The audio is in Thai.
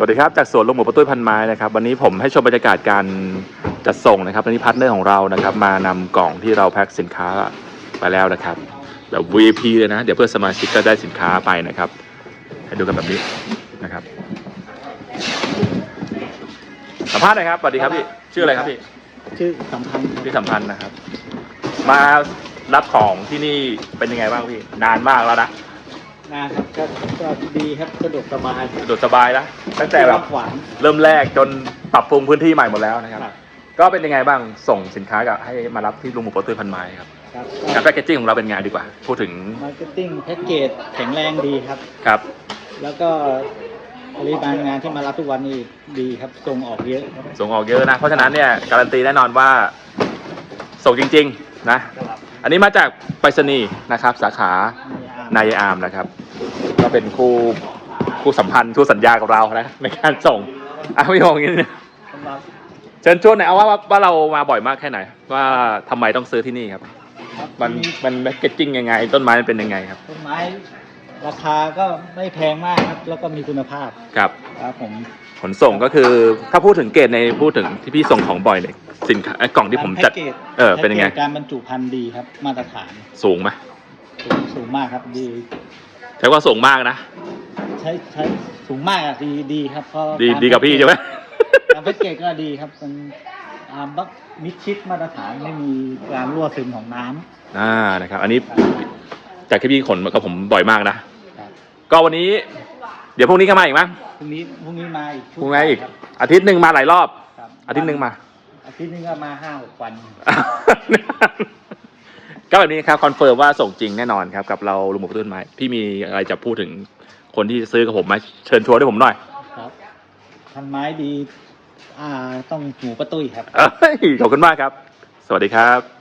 สวัสดีครับจากสวนลุงหมูประตุ้ยพันไม้นะครับวันนี้ผมให้ชมบรรยากาศการจัดส่งนะครับวันนี้พาร์ทเนอร์ของเรานะครับ มานำกล่องที่เราแพ็คสินค้าไปแล้วนะครับ แบบ VIP เลยนะ เดี๋ยวเพื่อนสมาชิกก็ได้สินค้าไปนะครับ ให้ดูกันแบบนี้นะครับสัมภาษณ์หน่อยครับสวัสดีครับพี่ชื่ออะไรครับพี่ชื่อสัมพันธ์ครับพี่สัมพันธ์นะครับ มารับของที่นี่เป็นยังไงบ้างพี่นานมากแล้วนะ นะครับก็ก็ดีครับสะดวกสบายสะดวกสบายนะตั้งแต่แบบหวานเริ่มแรกจนปรับปรุงพื้นที่ใหม่หมดแล้วนะครับ ครับก็เป็นยังไงบ้างส่งสินค้ากับให้มารับที่ลุงหมูโปรตุยพันไม้ครับครับการแพคเกจจิ้งของเราเป็นไงดีกว่า พูดถึงมาร์เก็ตติ้งแพ็กเกจแข็งแรงดีครับ ครับแล้วก็ปริมาณงานที่มารับทุกวันนี้ดีครับส่งออกเยอะครับส่งออกเยอะนะ เพราะฉะนั้นเนี่ยการันตีแน่นอนว่าส่งจริง ๆ นะ อันนี้มาจากไปรษณีย์นะครับ สาขา นายอาร์มนะครับ ก็เป็นคู่คู่สัมพันธ์คู่สัญญากับเรานะในการส่งอะพี่มองอย่างนี้เนี่ยสำหรับเชิญชวนหน่อยเอาว่าว่าว่าเรามาบ่อยมากแค่ไหน ว่าทำไมต้องซื้อที่นี่ครับครับมันมันแพคเกจจิ้งยังไง ต้นไม้มันเป็นยังไงครับต้นไม้ราคาก็ไม่แพงมากครับ แล้วก็มีคุณภาพครับครับผมขนส่งก็คือถ้าพูดถึงเกรดในพูดถึงที่พี่ส่งของบ่อยเนี่ยสินค้าไอ้กล่องที่ผมจัดแพ็กกจเออเป็นยังไงแพ็กกจการบรรจุภัณฑ์ดีครับ มาตรฐานสูงไหม สูงสูงมากครับดี ใช้ว่าสูงมากนะ ใช้ใช้สูงมากอะดีดีครับเพราะดีารดีกับพี่ใช่ไหม การแพ็กเกจก็ดีครับมันอ่าบักมิดชิดมาตรฐานไม่มีการรั่วซึมของน้ำอ่านะครับ อันนี้จากที่พี่ขนมากับผมบ่อยมากนะ ครับก็วันนี้ เดี๋ยวพรุ่งนี้ก็มาอีกมั้งพรุ่งนี้พรุ่งนี้มาอีกชุดพรุ่งนี้อีก ครับอาทิตย์หนึ่งมาหลายรอบ ครับอาทิตย์หนึ่งมา อาทิตย์หนึงก็มาห้าหกวัน ก็แบบนี้ครับคอนเฟิร์มว่าส่งจริงแน่นอนครับกับเราลุงหมูต้นไม้พี่มีอะไรจะพูดถึงคนที่ซื้อกับผมไหมเชิญชวนด้วยผมหน่อยครับพันไม้ดี อ่า ต้องหมูประตุ้ยครับเอ้ยขอบคุณมากครับ สวัสดีครับ